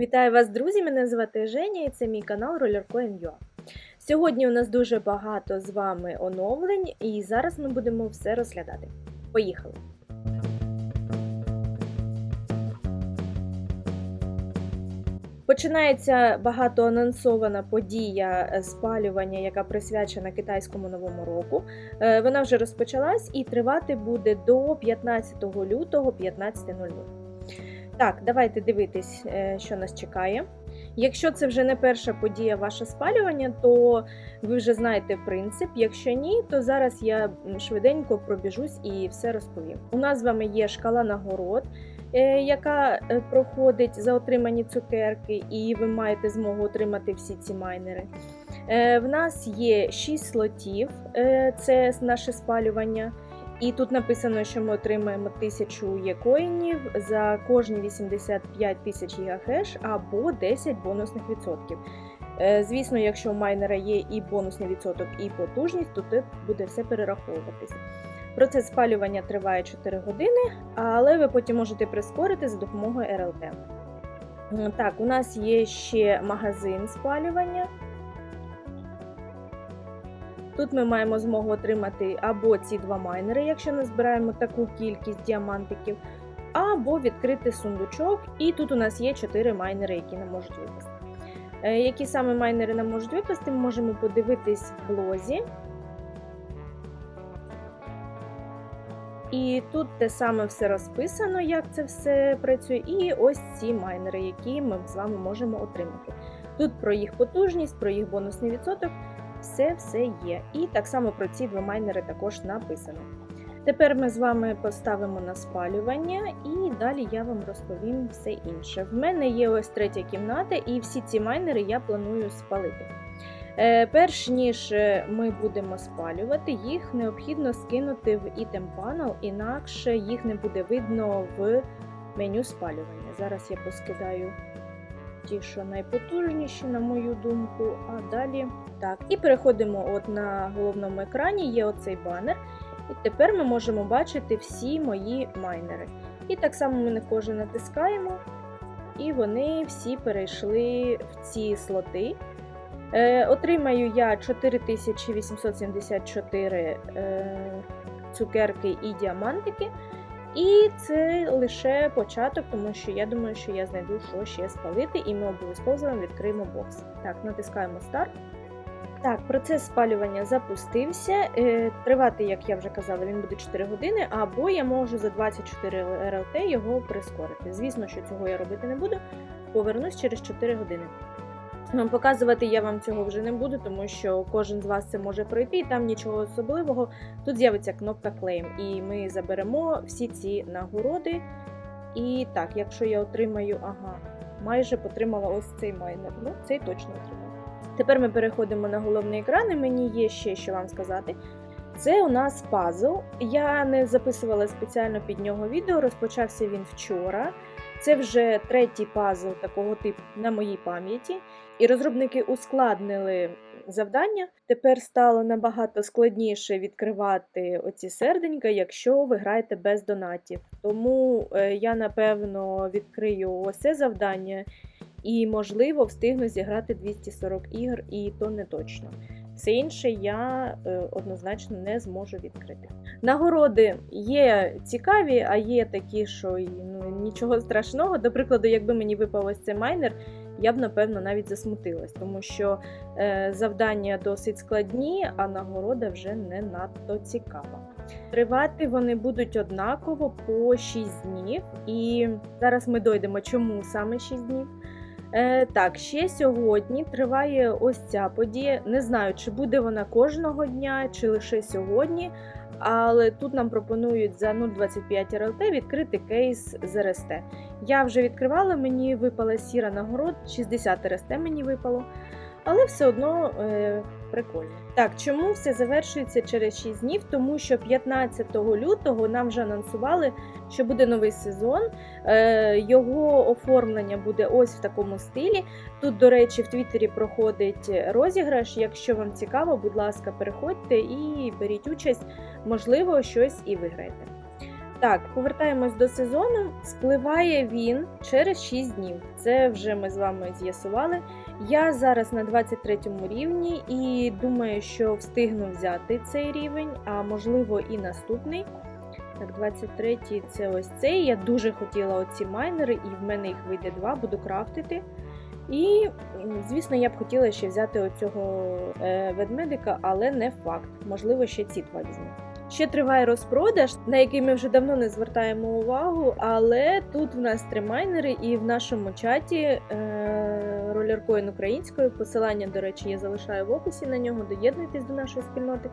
Вітаю вас, друзі! Мене звати Женя і це мій канал Rollercoin.ua. Сьогодні у нас дуже багато з вами оновлень, і зараз ми будемо все розглядати. Поїхали! Починається багатоанонсована подія е, спалювання, яка присвячена китайському новому року. Е, Вона вже розпочалась і тривати буде до 15 лютого 15.00. Так, давайте дивитись, е, що нас чекає. Якщо це вже не перша подія ваше спалювання, то ви вже знаєте принцип. Якщо ні, то зараз я швиденько пробіжусь і все розповім. У нас з вами є шкала нагород, е, яка е, проходить за отримані цукерки, і ви маєте змогу отримати всі ці майнери. В нас є 6 слотів, це наше спалювання. І тут написано, що ми отримаємо 1000 єкоїнів за кожні 85 тисяч гігахеш або 10 бонусних відсотків. Е, Звісно, якщо у майнера є і бонусний відсоток, і потужність, то тут буде все перераховуватися. Процес спалювання триває 4 години, але ви потім можете прискорити за допомогою РЛТ. Так, у нас є ще магазин спалювання. Тут ми маємо змогу отримати або ці два майнери, якщо назбираємо таку кількість діамантиків, або відкрити сундучок. І тут у нас є 4 майнери, які нам можуть випасти. Е, Які саме майнери нам можуть випасти, ми можемо подивитись в блозі. І тут те саме все розписано, як це все працює. І ось ці майнери, які ми з вами можемо отримати. Тут про їх потужність, про їх бонусний відсоток все все є. І так само про ці два майнери також написано. Тепер ми з вами поставимо на спалювання, і далі я вам розповім все інше. В мене є ось третя кімната, і всі ці майнери я планую спалити. Е, Перш ніж е, ми будемо спалювати, їх необхідно скинути в Item Panel, інакше їх не буде видно в меню спалювання. Зараз я поскидаю ті, що найпотужніші, на мою думку. А далі так. І переходимо от на головному екрані, є оцей банер. І тепер ми можемо бачити всі мої майнери. І так само ми на кожен натискаємо, і вони всі перейшли в ці слоти. Е, отримаю я 4874 е, цукерки і діамантики. І це лише початок, тому що я думаю, що я знайду, що ще спалити, і ми обов'язково з вами відкриємо бокс. Так, натискаємо старт. Так, процес спалювання запустився. Е, Тривати, як я вже казала, він буде 4 години, або я можу за 24 РЛТ його прискорити. Звісно, що цього я робити не буду. Повернусь через 4 години. Ну, Показувати я вам цього вже не буду, тому що кожен з вас це може пройти, і там нічого особливого. Тут з'явиться кнопка Claim, і ми заберемо всі ці нагороди. І так, якщо я отримаю, ага, майже потримала ось цей майнер. Ну, цей точно отримав. Тепер ми переходимо на головний екран, і мені є ще що вам сказати. Це у нас пазл. Я не записувала спеціально під нього відео, розпочався він вчора. Це вже третій пазл такого типу на моїй пам'яті. І розробники ускладнили завдання. Тепер стало набагато складніше відкривати оці серденька, якщо ви граєте без донатів. Тому е, я напевно відкрию ось завдання і, можливо, встигну зіграти 240 ігр, і то не точно. Все інше я е, однозначно не зможу відкрити. Нагороди є цікаві, а є такі, що ну, нічого страшного. До прикладу, якби мені випав ось цей майнер, я б напевно навіть засмутилась, тому що е, завдання досить складні, а нагорода вже не надто цікава. Тривати вони будуть однаково по 6 днів, і зараз ми дойдемо, чому саме 6 днів. Е, так, ще сьогодні триває ось ця подія. Не знаю, чи буде вона кожного дня, чи лише сьогодні. Але тут нам пропонують за 0,25 РЛТ відкрити кейс з РСТ. Я вже відкривала, мені випала сіра нагород, 60 РСТ мені випало. Але все одно е, прикольно. Так, чому все завершується через 6 днів? Тому що 15 лютого нам вже анонсували, що буде новий сезон. Е, його оформлення буде ось в такому стилі. Тут, до речі, в Твіттері проходить розіграш. Якщо вам цікаво, будь ласка, переходьте і беріть участь, можливо, щось і виграєте. Так, повертаємось до сезону. Спливає він через 6 днів. Це вже ми з вами з'ясували. Я зараз на 23 рівні і думаю, що встигну взяти цей рівень, а можливо і наступний. Так, 23 це ось цей. Я дуже хотіла оці майнери, і в мене їх вийде два, буду крафтити. І, звісно, я б хотіла ще взяти оцього е, ведмедика, але не факт. Можливо, ще ці два візьму. Ще триває розпродаж, на який ми вже давно не звертаємо увагу, але тут в нас три майнери, і в нашому чаті е, ролеркоін українською. Посилання, до речі, я залишаю в описі на нього. Доєднуйтесь до нашої спільноти.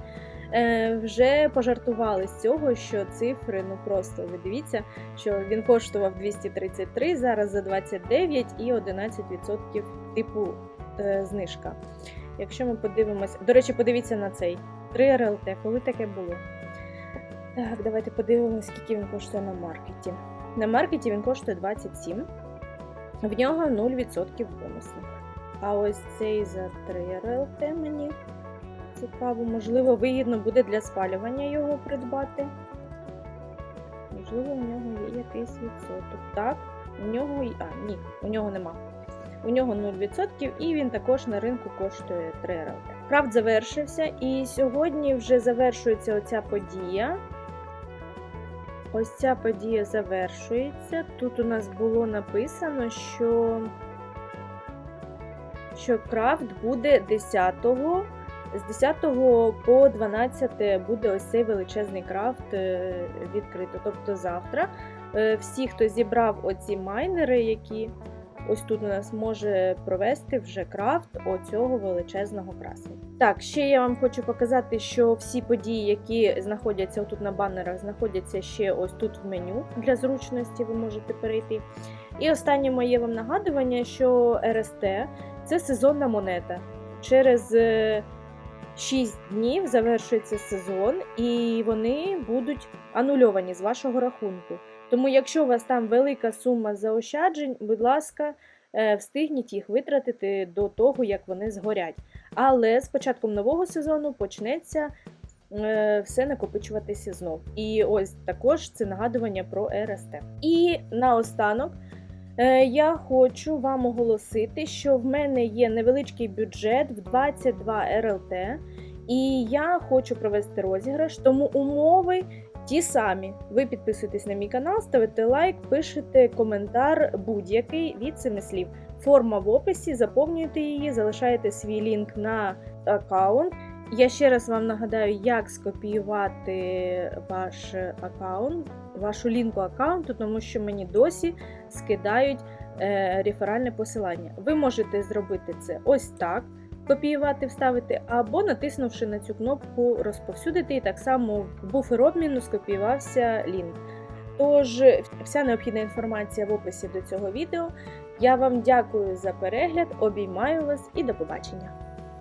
Е, вже пожартували з цього, що цифри, ну просто ви дивіться, що він коштував 233, зараз за 29 і 11% типу е, знижка. Якщо ми подивимося, до речі, подивіться на цей 3 РЛТ, коли таке було. Так, давайте подивимося, скільки він коштує на маркеті. На маркеті він коштує 27, в нього 0% бонусних. А ось цей за 3 РЛТ мені цікаво, можливо, вигідно буде для спалювання його придбати. Можливо, у нього є якийсь відсоток. Так, у нього А, ні, у нього нема. У нього 0% і він також на ринку коштує 3 РЛТ. Крафт завершився, і сьогодні вже завершується оця подія. Ось ця подія завершується. Тут у нас було написано, що, що крафт буде 10-го. З 10 по 12 буде ось цей величезний крафт е, відкрито. Тобто завтра е, всі, хто зібрав оці майнери, які ось тут у нас може провести вже крафт оцього величезного красення. Так, ще я вам хочу показати, що всі події, які знаходяться тут на банерах, знаходяться ще ось тут в меню для зручності. Ви можете перейти. І останнє моє вам нагадування, що РСТ це сезонна монета. Через е, 6 днів завершується сезон, і вони будуть анульовані з вашого рахунку. Тому, якщо у вас там велика сума заощаджень, будь ласка, е, встигніть їх витратити до того, як вони згорять. Але з початком нового сезону почнеться е, все накопичуватися знов. І ось також це нагадування про РСТ. І наостанок. Е, Я хочу вам оголосити, що в мене є невеличкий бюджет в 22 РЛТ, і я хочу провести розіграш, тому умови ті самі. Ви підписуєтесь на мій канал, ставите лайк, пишете коментар будь-який від семи слів. Форма в описі, заповнюєте її, залишаєте свій лінк на аккаунт. Я ще раз вам нагадаю, як скопіювати ваш аккаунт, вашу лінку аккаунту, тому що мені досі скидають е, реферальне посилання. Ви можете зробити це ось так. Копіювати, вставити, або натиснувши на цю кнопку розповсюдити, і так само в буфер обміну скопіювався лінк. Тож, вся необхідна інформація в описі до цього відео. Я вам дякую за перегляд, обіймаю вас і до побачення!